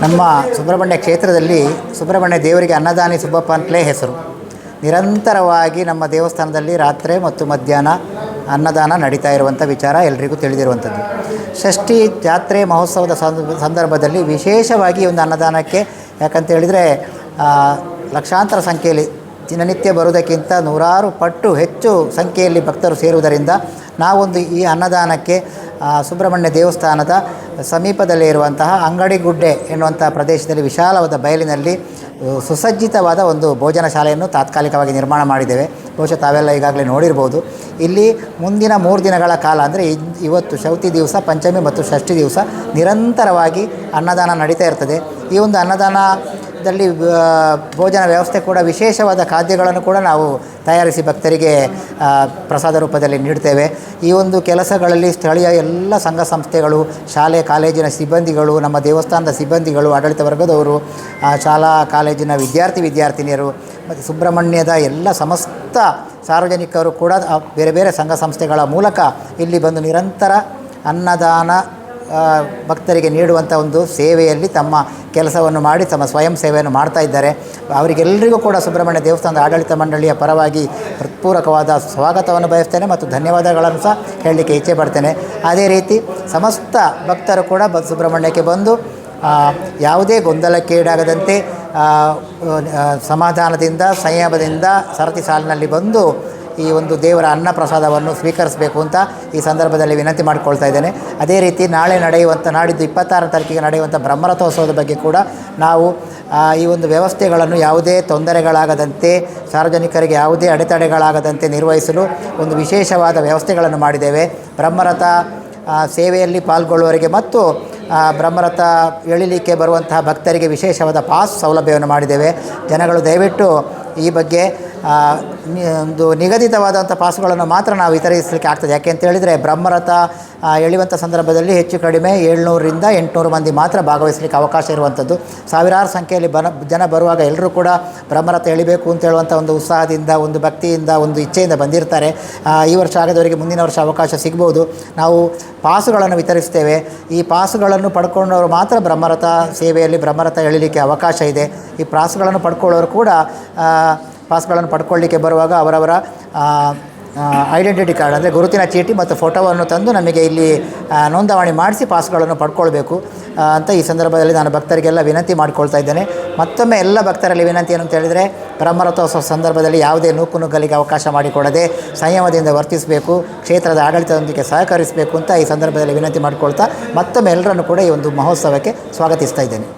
ನಮ್ಮ ಸುಬ್ರಹ್ಮಣ್ಯ ಕ್ಷೇತ್ರದಲ್ಲಿ ಸುಬ್ರಹ್ಮಣ್ಯ ದೇವರಿಗೆ ಅನ್ನದಾನಿ ಸುಬ್ಬಪ್ಪ ಅಂತಲೇ ಹೆಸರು. ನಿರಂತರವಾಗಿ ನಮ್ಮ ದೇವಸ್ಥಾನದಲ್ಲಿ ರಾತ್ರಿ ಮತ್ತು ಮಧ್ಯಾಹ್ನ ಅನ್ನದಾನ ನಡೀತಾ ಇರುವಂಥ ವಿಚಾರ ಎಲ್ರಿಗೂ ತಿಳಿದಿರುವಂಥದ್ದು. ಷಷ್ಠಿ ಜಾತ್ರೆ ಮಹೋತ್ಸವದ ಸಂದ- ಸಂದರ್ಭದಲ್ಲಿ ವಿಶೇಷವಾಗಿ ಒಂದು ಅನ್ನದಾನಕ್ಕೆ ಯಾಕಂತ ಹೇಳಿದರೆ ಲಕ್ಷಾಂತರ ಸಂಖ್ಯೆಯಲ್ಲಿ ದಿನನಿತ್ಯ ಬರುವುದಕ್ಕಿಂತ ನೂರಾರು ಪಟ್ಟು ಹೆಚ್ಚು ಸಂಖ್ಯೆಯಲ್ಲಿ ಭಕ್ತರು ಸೇರುವುದರಿಂದ ನಾವೊಂದು ಈ ಅನ್ನದಾನಕ್ಕೆ ಸುಬ್ರಹ್ಮಣ್ಯ ದೇವಸ್ಥಾನದ ಸಮೀಪದಲ್ಲಿ ಇರುವಂತಹ ಅಂಗಡಿಗುಡ್ಡೆ ಎನ್ನುವಂಥ ಪ್ರದೇಶದಲ್ಲಿ ವಿಶಾಲವಾದ ಬಯಲಿನಲ್ಲಿ ಸುಸಜ್ಜಿತವಾದ ಒಂದು ಭೋಜನ ಶಾಲೆಯನ್ನು ತಾತ್ಕಾಲಿಕವಾಗಿ ನಿರ್ಮಾಣ ಮಾಡಿದ್ದೇವೆ. ಬಹುಶಃ ತಾವೆಲ್ಲ ಈಗಾಗಲೇ ನೋಡಿರ್ಬೋದು. ಇಲ್ಲಿ ಮುಂದಿನ ಮೂರು ದಿನಗಳ ಕಾಲ ಅಂದರೆ ಇವತ್ತು ಚೌತಿ ದಿವಸ, ಪಂಚಮಿ ಮತ್ತು ಷಷ್ಠಿ ದಿವಸ ನಿರಂತರವಾಗಿ ಅನ್ನದಾನ ನಡೀತಾ ಇರ್ತದೆ. ಈ ಒಂದು ಅನ್ನದಾನದಲ್ಲಿ ಆ, ಭೋಜನ ವ್ಯವಸ್ಥೆ ಕೂಡ ವಿಶೇಷವಾದ ಖಾದ್ಯಗಳನ್ನು ಕೂಡ ನಾವು ತಯಾರಿಸಿ ಭಕ್ತರಿಗೆ ಪ್ರಸಾದ ರೂಪದಲ್ಲಿ ನೀಡ್ತೇವೆ. ಈ ಒಂದು ಕೆಲಸಗಳಲ್ಲಿ ಸ್ಥಳೀಯ ಎಲ್ಲ ಸಂಘ ಸಂಸ್ಥೆಗಳು ಶಾಲೆ ಕಾಲೇಜಿನ ಸಿಬ್ಬಂದಿಗಳು ನಮ್ಮ ದೇವಸ್ಥಾನದ ಸಿಬ್ಬಂದಿಗಳು ಆಡಳಿತ ವರ್ಗದವರು ಶಾಲಾ ಕಾಲೇಜಿನ ವಿದ್ಯಾರ್ಥಿ ವಿದ್ಯಾರ್ಥಿನಿಯರು ಮತ್ತು ಸುಬ್ರಹ್ಮಣ್ಯದ ಎಲ್ಲ ಸಮಸ್ತ ಸಾರ್ವಜನಿಕರು ಕೂಡ ಬೇರೆ ಬೇರೆ ಸಂಘ ಸಂಸ್ಥೆಗಳ ಮೂಲಕ ಇಲ್ಲಿ ಬಂದು ನಿರಂತರ ಅನ್ನದಾನ ಭಕ್ತರಿಗೆ ನೀಡುವಂಥ ಒಂದು ಸೇವೆಯಲ್ಲಿ ತಮ್ಮ ಕೆಲಸವನ್ನು ಮಾಡಿ ತಮ್ಮ ಸ್ವಯಂ ಸೇವೆಯನ್ನು ಮಾಡ್ತಾ ಇದ್ದಾರೆ. ಅವರಿಗೆಲ್ಲರಿಗೂ ಕೂಡ ಸುಬ್ರಹ್ಮಣ್ಯ ದೇವಸ್ಥಾನದ ಆಡಳಿತ ಮಂಡಳಿಯ ಪರವಾಗಿ ಹೃತ್ಪೂರ್ವಕವಾದ ಸ್ವಾಗತವನ್ನು ಬಯಸ್ತೇನೆ ಮತ್ತು ಧನ್ಯವಾದಗಳನ್ನು ಸಹ ಹೇಳಲಿಕ್ಕೆ ಇಚ್ಛೆ ಪಡ್ತೇನೆ. ಅದೇ ರೀತಿ ಸಮಸ್ತ ಭಕ್ತರು ಕೂಡ ಬ, ಸುಬ್ರಹ್ಮಣ್ಯಕ್ಕೆ ಬಂದು ಯಾವುದೇ ಗೊಂದಲಕ್ಕೀಡಾಗದಂತೆ ಸಮಾಧಾನದಿಂದ, ಸಂಯಮದಿಂದ, ಸರತಿ ಸಾಲಿನಲ್ಲಿ ಬಂದು ಈ ಒಂದು ದೇವರ ಅನ್ನ ಪ್ರಸಾದವನ್ನು ಸ್ವೀಕರಿಸಬೇಕು ಅಂತ ಈ ಸಂದರ್ಭದಲ್ಲಿ ವಿನಂತಿ ಮಾಡಿಕೊಳ್ತಾ ಇದ್ದೇನೆ. ಅದೇ ರೀತಿ ನಾಳೆ ನಡೆಯುವಂಥ ನಾಡಿದ್ದು ಇಪ್ಪತ್ತಾರು ತಾರೀಕಿಗೆ ನಡೆಯುವಂಥ ಬ್ರಹ್ಮರಥೋತ್ಸವದ ಬಗ್ಗೆ ಕೂಡ ನಾವು ಈ ಒಂದು ವ್ಯವಸ್ಥೆಗಳನ್ನು ಯಾವುದೇ ತೊಂದರೆಗಳಾಗದಂತೆ, ಸಾರ್ವಜನಿಕರಿಗೆ ಯಾವುದೇ ಅಡೆತಡೆಗಳಾಗದಂತೆ ನಿರ್ವಹಿಸಲು ಒಂದು ವಿಶೇಷವಾದ ವ್ಯವಸ್ಥೆಗಳನ್ನು ಮಾಡಿದ್ದೇವೆ. ಬ್ರಹ್ಮರಥ ಸೇವೆಯಲ್ಲಿ ಪಾಲ್ಗೊಳ್ಳುವವರಿಗೆ ಮತ್ತು ಬ್ರಹ್ಮರಥ ಎಳಿಲಿಕ್ಕೆ ಬರುವಂತಹ ಭಕ್ತರಿಗೆ ವಿಶೇಷವಾದ ಪಾಸ್ ಸೌಲಭ್ಯವನ್ನು ಮಾಡಿದ್ದೇವೆ. ಜನಗಳು ದಯವಿಟ್ಟು ಈ ಬಗ್ಗೆ ಒಂದು ನಿಗದಿತವಾದಂಥ ಪಾಸುಗಳನ್ನು ಮಾತ್ರ ನಾವು ವಿತರಿಸಲಿಕ್ಕೆ ಆಗ್ತದೆ. ಯಾಕೆ ಅಂತ ಹೇಳಿದರೆ ಬ್ರಹ್ಮರಥ ಎಳೆಯುವಂಥ ಸಂದರ್ಭದಲ್ಲಿ ಹೆಚ್ಚು ಕಡಿಮೆ ಏಳ್ನೂರರಿಂದ ಎಂಟುನೂರು ಮಂದಿ ಮಾತ್ರ ಭಾಗವಹಿಸಲಿಕ್ಕೆ ಅವಕಾಶ ಇರುವಂಥದ್ದು. ಸಾವಿರಾರು ಸಂಖ್ಯೆಯಲ್ಲಿ ಬನ, ಜನ ಬರುವಾಗ ಎಲ್ಲರೂ ಕೂಡ ಬ್ರಹ್ಮರಥ ಎಳಿಬೇಕು ಅಂತ ಹೇಳುವಂಥ ಒಂದು ಉತ್ಸಾಹದಿಂದ, ಒಂದು ಭಕ್ತಿಯಿಂದ, ಒಂದು ಇಚ್ಛೆಯಿಂದ ಬಂದಿರ್ತಾರೆ. ಈ ವರ್ಷ ಆಗದವರಿಗೆ ಮುಂದಿನ ವರ್ಷ ಅವಕಾಶ ಸಿಗ್ಬೋದು. ನಾವು ಪಾಸುಗಳನ್ನು ವಿತರಿಸ್ತೇವೆ. ಈ ಪಾಸುಗಳನ್ನು ಪಡ್ಕೊಂಡವರು ಮಾತ್ರ ಬ್ರಹ್ಮರಥ ಸೇವೆಯಲ್ಲಿ ಬ್ರಹ್ಮರಥ ಎಳಿಲಿಕ್ಕೆ ಅವಕಾಶ ಇದೆ. ಈ ಪಾಸುಗಳನ್ನು ಪಡ್ಕೊಳ್ಳೋರು ಕೂಡ ಪಾಸ್ಗಳನ್ನು ಪಡ್ಕೊಳ್ಳಿಕ್ಕೆ ಬರುವಾಗ ಅವರವರ ಐಡೆಂಟಿಟಿ ಕಾರ್ಡ್ ಅಂದರೆ ಗುರುತಿನ ಚೀಟಿ ಮತ್ತು ಫೋಟೋವನ್ನು ತಂದು ನಮಗೆ ಇಲ್ಲಿ ನೋಂದಾವಣಿ ಮಾಡಿಸಿ ಪಾಸ್ಗಳನ್ನು ಪಡ್ಕೊಳ್ಬೇಕು ಅಂತ ಈ ಸಂದರ್ಭದಲ್ಲಿ ನಾನು ಭಕ್ತರಿಗೆಲ್ಲ ವಿನಂತಿ ಮಾಡಿಕೊಳ್ತಾ ಇದ್ದೇನೆ. ಮತ್ತೊಮ್ಮೆ ಎಲ್ಲ ಭಕ್ತರಲ್ಲಿ ವಿನಂತಿ ಏನು ಅಂತ ಹೇಳಿದರೆ ಬ್ರಹ್ಮರಥೋತ್ಸವ ಸಂದರ್ಭದಲ್ಲಿ ಯಾವುದೇ ನೂಕು ನುಗ್ಗಲಿಗೆ ಅವಕಾಶ ಮಾಡಿಕೊಡದೆ ಸಂಯಮದಿಂದ ವರ್ತಿಸಬೇಕು, ಕ್ಷೇತ್ರದ ಆಡಳಿತದೊಂದಿಗೆ ಸಹಕರಿಸಬೇಕು ಅಂತ ಈ ಸಂದರ್ಭದಲ್ಲಿ ವಿನಂತಿ ಮಾಡಿಕೊಳ್ತಾ ಮತ್ತೊಮ್ಮೆ ಎಲ್ಲರನ್ನು ಕೂಡ ಈ ಒಂದು ಮಹೋತ್ಸವಕ್ಕೆ ಸ್ವಾಗತಿಸ್ತಾ ಇದ್ದೇನೆ.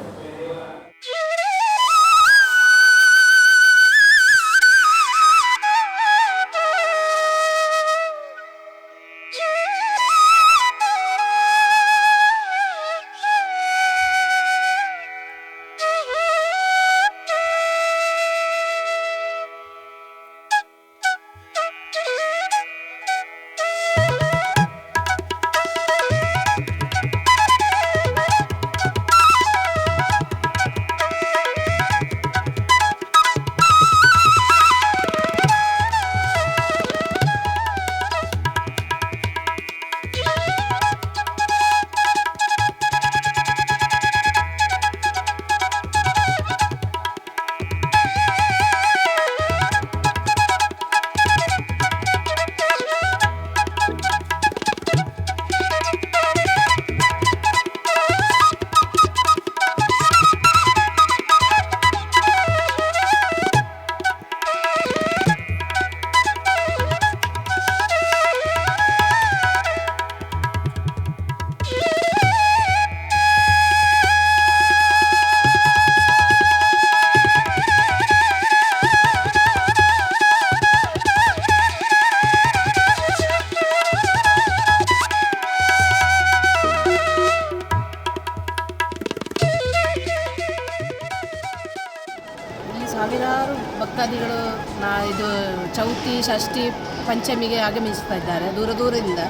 ಷಷ್ಠಿ ಪಂಚಮಿಗೆ ಆಗಮಿಸ್ತಾ ಇದ್ದಾರೆ. ದೂರ ದೂರದಿಂದ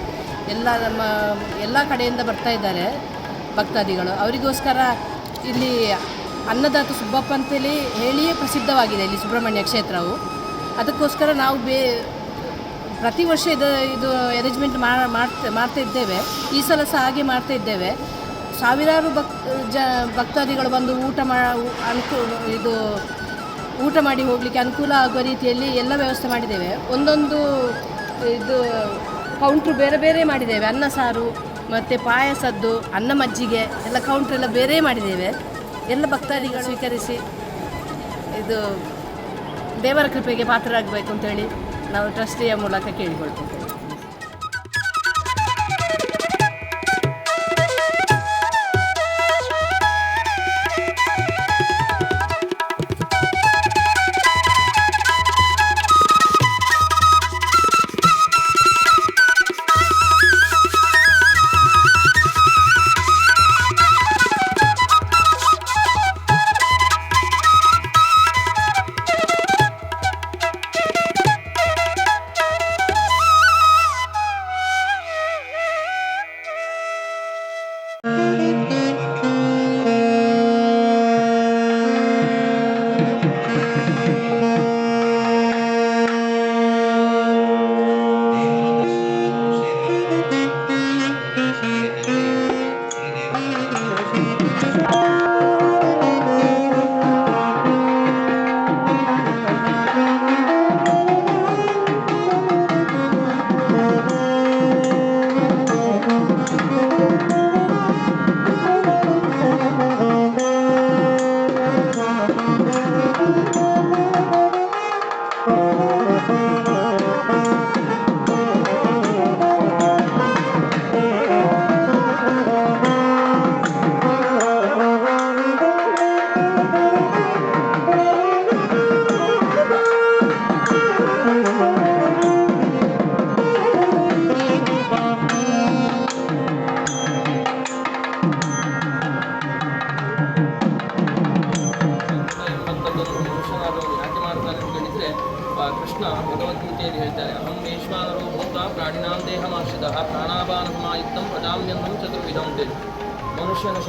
ಎಲ್ಲ ನಮ್ಮ ಎಲ್ಲ ಕಡೆಯಿಂದ ಬರ್ತಾ ಇದ್ದಾರೆ ಭಕ್ತಾದಿಗಳು. ಅವರಿಗೋಸ್ಕರ ಇಲ್ಲಿ ಅನ್ನದಾತ ಸುಬ್ಬಪ್ಪ ಅಂತೇಳಿ ಹೇಳಿಯೇ ಪ್ರಸಿದ್ಧವಾಗಿದೆ ಇಲ್ಲಿ ಸುಬ್ರಹ್ಮಣ್ಯ ಕ್ಷೇತ್ರವು. ಅದಕ್ಕೋಸ್ಕರ ನಾವು ಬೇ ಪ್ರತಿ ವರ್ಷ ಇದು ಇದು ಅರೇಂಜ್ಮೆಂಟ್ ಮಾಡ್ತಾ ಇದ್ದೇವೆ. ಈ ಸಲ ಸಹ ಹಾಗೆ ಮಾಡ್ತಾ ಇದ್ದೇವೆ. ಸಾವಿರಾರು ಭಕ್, ಜ, ಭಕ್ತಾದಿಗಳು ಬಂದು ಊಟ ಮಾ ಅನುಕೂ, ಇದು ಊಟ ಮಾಡಿ ಹೋಗಲಿಕ್ಕೆ ಅನುಕೂಲ ಆಗುವ ರೀತಿಯಲ್ಲಿ ಎಲ್ಲ ವ್ಯವಸ್ಥೆ ಮಾಡಿದ್ದೇವೆ. ಒಂದೊಂದು ಇದು ಕೌಂಟ್ರು ಬೇರೆ ಬೇರೆ ಮಾಡಿದ್ದೇವೆ. ಅನ್ನ ಸಾರು, ಮತ್ತು ಪಾಯಸದ್ದು, ಅನ್ನ ಮಜ್ಜಿಗೆ, ಎಲ್ಲ ಕೌಂಟ್ರ್ ಎಲ್ಲ ಬೇರೆ ಮಾಡಿದ್ದೇವೆ. ಎಲ್ಲ ಭಕ್ತಾದಿಗಳು ಸ್ವೀಕರಿಸಿ ಇದು ದೇವರ ಕೃಪೆಗೆ ಪಾತ್ರರಾಗಬೇಕು ಅಂತೇಳಿ ನಾವು ಟ್ರಸ್ಟಿಯ ಮೂಲಕ ಕೇಳಿಕೊಳ್ತೇವೆ.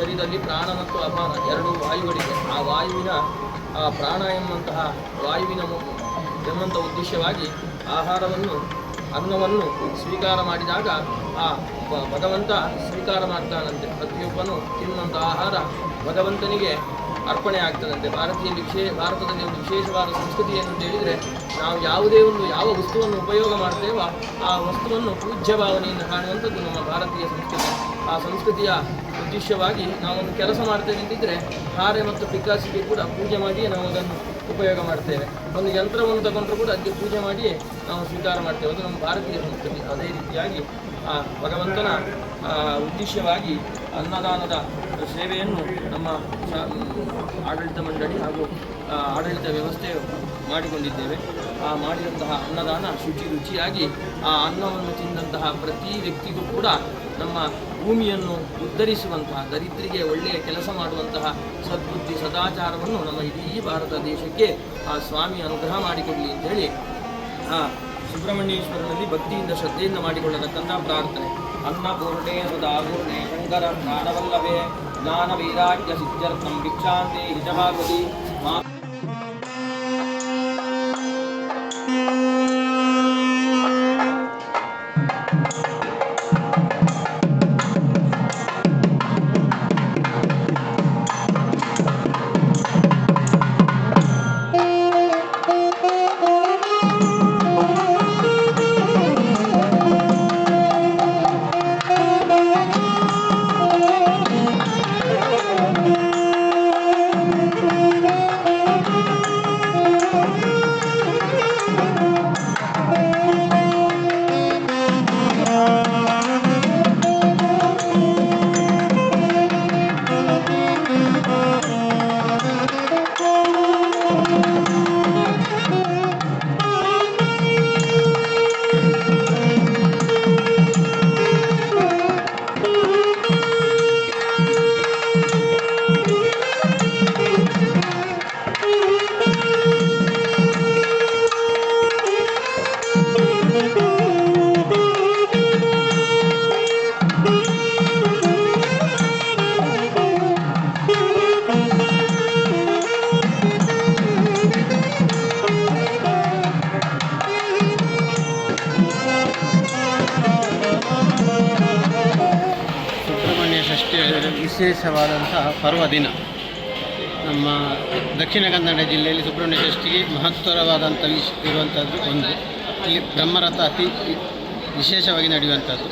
ಶರೀರದಲ್ಲಿ ಪ್ರಾಣ ಮತ್ತು ಅಪಾನ ಎರಡು ವಾಯುಗಳಿವೆ. ಆ ವಾಯುವಿನ, ಆ ಪ್ರಾಣ ಎಂಬಂತಹ ವಾಯುವಿನ ಎಂಬಂಥ ಉದ್ದೇಶವಾಗಿ ಆಹಾರವನ್ನು, ಅನ್ನವನ್ನು ಸ್ವೀಕಾರ ಮಾಡಿದಾಗ ಆ ಭಗವಂತ ಸ್ವೀಕಾರ ಮಾಡ್ತಾನಂತೆ. ಪ್ರತಿಯೊಬ್ಬನು ತಿನ್ನುವಂಥ ಆಹಾರ ಭಗವಂತನಿಗೆ ಅರ್ಪಣೆ ಆಗ್ತದಂತೆ ಭಾರತೀಯ ವಿಶೇಷ ಭಾರತದಲ್ಲಿ ಒಂದು ವಿಶೇಷವಾದ ಸಂಸ್ಕೃತಿ ಏನು ಅಂತ ಹೇಳಿದರೆ, ನಾವು ಯಾವುದೇ ಒಂದು, ಯಾವ ವಸ್ತುವನ್ನು ಉಪಯೋಗ ಮಾಡ್ತೇವೋ ಆ ವಸ್ತುವನ್ನು ಪೂಜ್ಯ ಭಾವನೆಯಿಂದ ಕಾಣುವಂಥದ್ದು ನಮ್ಮ ಭಾರತೀಯ ಸಂಸ್ಕೃತಿ. ಆ ಸಂಸ್ಕೃತಿಯ ಉದ್ದೇಶವಾಗಿ ನಾವೊಂದು ಕೆಲಸ ಮಾಡ್ತೇವೆ ಅಂತಿದ್ರೆ ಹಾರೆ ಮತ್ತು ಪಿಕಾಸಿಗೆ ಕೂಡ ಪೂಜೆ ಮಾಡಿಯೇ ನಾವು ಅದನ್ನು ಉಪಯೋಗ ಮಾಡ್ತೇವೆ. ಒಂದು ಯಂತ್ರವನ್ನು ತಗೊಂಡ್ರೂ ಕೂಡ ಅದಕ್ಕೆ ಪೂಜೆ ಮಾಡಿಯೇ ನಾವು ಸ್ವೀಕಾರ ಮಾಡ್ತೇವೆ. ಅದು ನಮ್ಮ ಭಾರತೀಯ ಸಂಸ್ಕೃತಿ. ಅದೇ ರೀತಿಯಾಗಿ ಆ ಭಗವಂತನ ಉದ್ದೇಶವಾಗಿ ಅನ್ನದಾನದ ಸೇವೆಯನ್ನು ನಮ್ಮ ಆಡಳಿತ ಮಂಡಳಿ ಹಾಗೂ ಆಡಳಿತ ವ್ಯವಸ್ಥೆ ಮಾಡಿಕೊಂಡಿದ್ದೇವೆ. ಆ ಮಾಡಿದಂತಹ ಅನ್ನದಾನ ಶುಚಿ ರುಚಿಯಾಗಿ ಆ ಅನ್ನವನ್ನು ತಿಂದಂತಹ ಪ್ರತಿ ವ್ಯಕ್ತಿಗೂ ಕೂಡ ನಮ್ಮ ಭೂಮಿಯನ್ನು ಉದ್ಧರಿಸುವಂತಹ, ದರಿದ್ರಿಗೆ ಒಳ್ಳೆಯ ಕೆಲಸ ಮಾಡುವಂತಹ ಸದ್ಬುದ್ಧಿ, ಸದಾಚಾರವನ್ನು ನಮ್ಮ ಇಡೀ ಭಾರತ ದೇಶಕ್ಕೆ ಆ ಸ್ವಾಮಿ ಅನುಗ್ರಹ ಮಾಡಿಕೊಡಲಿ ಅಂತೇಳಿ ಆ ಸುಬ್ರಹ್ಮಣ್ಯೇಶ್ವರನಲ್ಲಿ ಭಕ್ತಿಯಿಂದ ಶ್ರದ್ಧೆಯಿಂದ ಮಾಡಿಕೊಳ್ಳತಕ್ಕಂಥ ಪ್ರಾರ್ಥನೆ. ಅನ್ನಪೂರ್ಣೆ ಸದಾಪೂರ್ಣೆ ಶಂಕರ ಜ್ಞಾನವಲ್ಲವೇ ಜ್ಞಾನ ವೈರಾಗ್ಯ ಸಿದ್ಧಾರ್ಥಂ ಭಿಕ್ಷಾಂತೆ, ಹಿತಭಾಗವತಿ. ಷಷ್ಠಿ ವಿಶೇಷವಾದಂತಹ ಪರ್ವ ದಿನ. ನಮ್ಮ ದಕ್ಷಿಣ ಕನ್ನಡ ಜಿಲ್ಲೆಯಲ್ಲಿ ಸುಬ್ರಹ್ಮಣ್ಯ ಷಷ್ಠಿಗೆ ಮಹತ್ತರವಾದಂಥ ವಿಶ್ ಇರುವಂಥದ್ದು ಒಂದು. ಇಲ್ಲಿ ಬ್ರಹ್ಮರಥ ಅತಿ ವಿಶೇಷವಾಗಿ ನಡೆಯುವಂಥದ್ದು.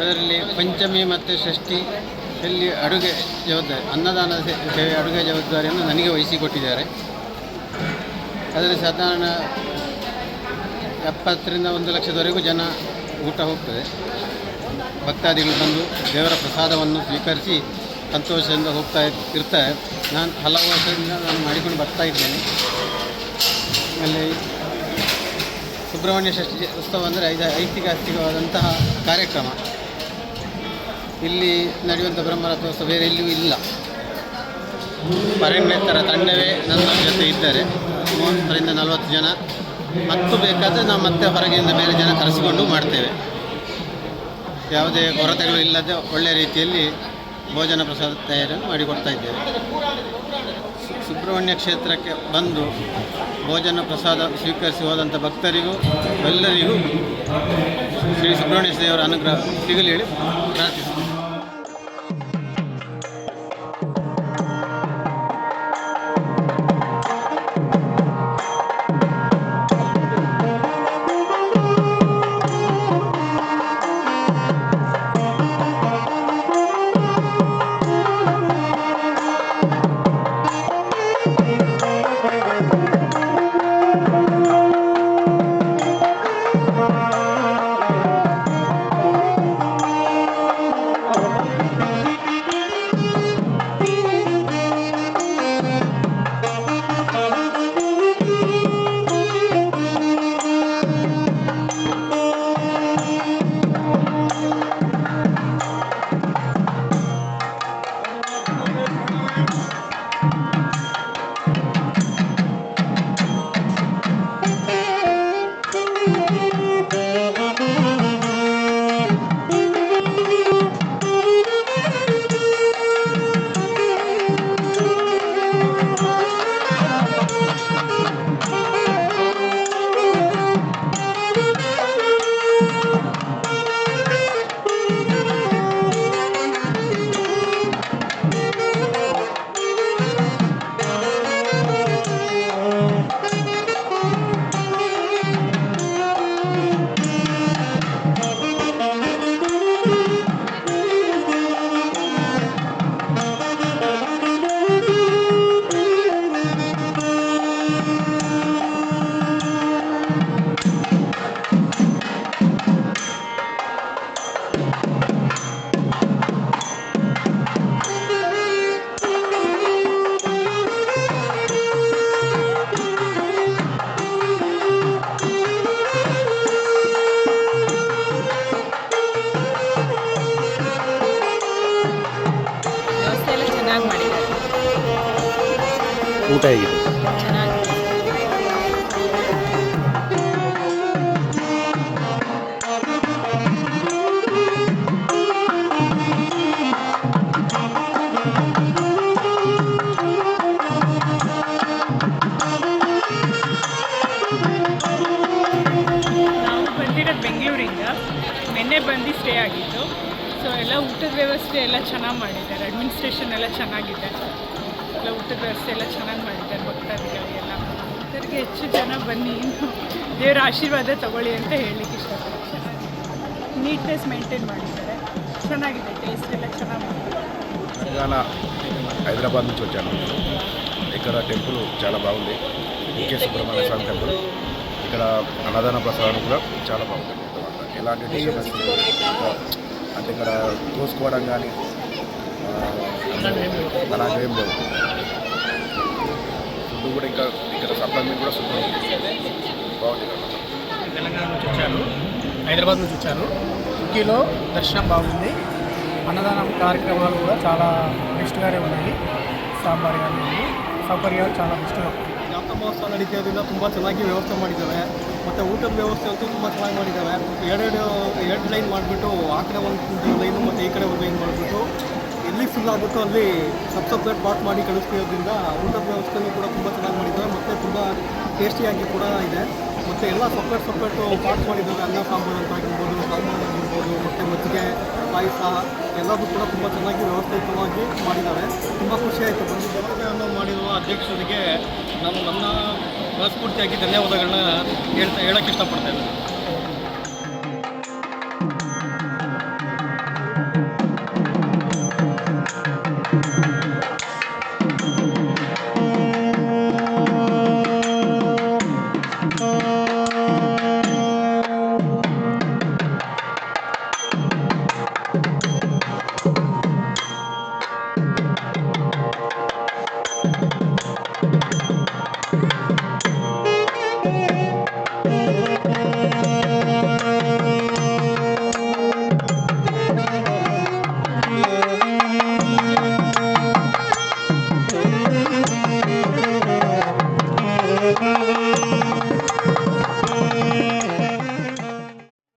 ಅದರಲ್ಲಿ ಪಂಚಮಿ ಮತ್ತು ಷಷ್ಠಿ ಇಲ್ಲಿ ಅಡುಗೆ ಜವಾಬ್ದಾರಿ, ಅನ್ನದಾನ ಸೇವೆ ಅಡುಗೆ ಜವಾಬ್ದಾರಿಯನ್ನು ನನಗೆ ವಹಿಸಿಕೊಟ್ಟಿದ್ದಾರೆ. ಅದರಲ್ಲಿ ಸಾಧಾರಣ ಎಪ್ಪತ್ತರಿಂದ ಒಂದು ಲಕ್ಷದವರೆಗೂ ಜನ ಊಟ ಹೋಗ್ತದೆ. ಭಕ್ತಾದಿಗಳು ಬಂದು ದೇವರ ಪ್ರಸಾದವನ್ನು ಸ್ವೀಕರಿಸಿ ಸಂತೋಷದಿಂದ ಹೋಗ್ತಾ ಇರ್- ಇರ್ತಾರೆ. ನಾನು ಹಲವು ವರ್ಷದಿಂದ ನಾನು ಮಾಡಿಕೊಂಡು ಬರ್ತಾ ಇದ್ದೇನೆ. ಆಮೇಲೆ ಸುಬ್ರಹ್ಮಣ್ಯ ಷಷ್ಠಿ ಉತ್ಸವ ಅಂದರೆ ಇದು ಐತಿಹಾಸಿಕವಾದಂತಹ ಕಾರ್ಯಕ್ರಮ. ಇಲ್ಲಿ ನಡೆಯುವಂಥ ಬ್ರಹ್ಮರಥೋತ್ಸವ ಬೇರೆ ಎಲ್ಲಿಯೂ ಇಲ್ಲ. ಪರಿಣಿತರ ತಂಡವೇ ನನ್ನ ಜೊತೆ ಇದ್ದಾರೆ. ಮೂವತ್ತರಿಂದ ನಲವತ್ತು ಜನ. ಮತ್ತು ಬೇಕಾದರೆ ನಾವು ಮತ್ತೆ ಹೊರಗಿಂದ ಬೇರೆ ಜನ ಕರೆಸಿಕೊಂಡು ಮಾಡ್ತೇವೆ. ಯಾವುದೇ ಕೊರತೆಗಳು ಇಲ್ಲದೆ ಒಳ್ಳೆಯ ರೀತಿಯಲ್ಲಿ ಭೋಜನ ಪ್ರಸಾದ ತಯಾರಿಯನ್ನು ಮಾಡಿಕೊಡ್ತಾ ಇದ್ದೇವೆ. ಸುಬ್ರಹ್ಮಣ್ಯ ಕ್ಷೇತ್ರಕ್ಕೆ ಬಂದು ಭೋಜನ ಪ್ರಸಾದ ಸ್ವೀಕರಿಸಿ ಹೋದಂಥ ಭಕ್ತರಿಗೂ, ಎಲ್ಲರಿಗೂ ಶ್ರೀ ಸುಬ್ರಹ್ಮಣ್ಯ ದೇವರ ಅನುಗ್ರಹ ಸಿಗಲಿ ಹೇಳಿ ಪ್ರಾರ್ಥಿಸ್ತೀನಿ ವ್ಯವಸ್ಥೆ ಬನ್ನಿ ದೇವರ ಆಶೀರ್ವಾದ ತಗೊಳ್ಳಿ ಅಂತ ಹೇಳಲಿಕ್ಕೆ ಇಷ್ಟಪಡ್ತೀನಿ ನೀಟ್ನೆಸ್ ಮೇಂಟೈನ್ ಮಾಡಿದ್ದಾರೆ ಚೆನ್ನಾಗಿದೆ ಟೇಸ್ಟ್ ಎಲ್ಲ ಚೆನ್ನಾಗಿ ಮಾಡಿದ್ದಾರೆ తెలంగాణ హైదరాబాద్ నుంచి వచ్చాను ఇక్కడ టెంపుల్ చాలా బాగుంది ఇంకే సుబ్రహ్మణ్య స్వామి టెంపుల్ ఇక్కడ అన్నదాన ప్రసాదం కూడా చాలా బాగుంది మొత్తం అంతా. ఎలాంటి డిస్టర్బెన్స్ అంటే ఇక్కడ తోసుకోవడం కానీ అలాంటివి ఏం లేవు ఫుడ్ కూడా ఇంకా ఇక్కడ సప్లైమెంట్ కూడా సూపర్ బాగుంది తెలంగాణ నుంచి వచ్చాను హైదరాబాద్ నుంచి వచ్చాను ఉక్కిలో దర్శనం బాగుంది అన్నదానం కార్యక్రమాలు కూడా చాలా బెస్ట్గానే ఉన్నాయి ಸಾಂಬಾರಿಗೆ ಆಗಿರ್ಬೋದು ಸೌಕರ್ಯಗಳು చాలా ಇಷ್ಟ ಜಾತ್ರಾ ಮಹೋತ್ಸವ ನಡೀತಾ ಇರೋದ್ರಿಂದ ತುಂಬ ಚೆನ್ನಾಗಿ ವ್ಯವಸ್ಥೆ ಮಾಡಿದ್ದಾವೆ ಮತ್ತು ಊಟದ ವ್ಯವಸ್ಥೆ ಅಂತೂ ತುಂಬ ಚೆನ್ನಾಗಿ ಮಾಡಿದ್ದಾವೆ ಎರಡೆರಡು ಎರಡು ಲೈನ್ ಮಾಡಿಬಿಟ್ಟು ಆ ಕಡೆ ಒಂದು ಲೈನು ಮತ್ತು ಈ ಕಡೆ ಒಂದು ಲೈನ್ ಮಾಡಿಬಿಟ್ಟು ಎಲ್ಲಿ ಫುಲ್ ಆಗುತ್ತೋ ಅಲ್ಲಿ ಸಬ್ ಸಪ್ರೇಟ್ ಪಾಟ್ ಮಾಡಿ ಕಳಿಸ್ತಿರೋದ್ರಿಂದ ಊಟದ ವ್ಯವಸ್ಥೆನೂ ಕೂಡ ತುಂಬ ಚೆನ್ನಾಗಿ ಮಾಡಿದ್ದಾರೆ. ಮತ್ತು ತುಂಬ ಟೇಸ್ಟಿಯಾಗಿ ಕೂಡ ಇದೆ. ಮತ್ತು ಎಲ್ಲ ಸಪ್ರೇಟ್ ಸಪ್ರೇಟು ಬಾಟ್ ಮಾಡಿದ್ದಾರೆ. ಅನ್ನ, ಸಾಂಬಾರು ಅಂತ ಆಗಿರ್ಬೋದು, ಸಾಂಬಾರು ಆಗಿರ್ಬೋದು, ಮತ್ತು ಮಜ್ಜಿಗೆ, ಪಾಯಸ ಎಲ್ಲದೂ ಕೂಡ ತುಂಬ ಚೆನ್ನಾಗಿ ವ್ಯವಸ್ಥಿತವಾಗಿ ಮಾಡಿದ್ದಾರೆ. ತುಂಬ ಖುಷಿಯಾಯಿತು ಬಂದು ಜೊತೆಯನ್ನು ಮಾಡಿರುವ ಅಧ್ಯಕ್ಷರಿಗೆ ನಾನು ನನ್ನ ಮನಸ್ಫೂರ್ತಿಯಾಗಿ ಧನ್ಯವಾದಗಳನ್ನ ಹೇಳ್ತಾ ಹೇಳೋಕ್ಕೆ ಇಷ್ಟಪಡ್ತಾ ಇದ್ದೀನಿ.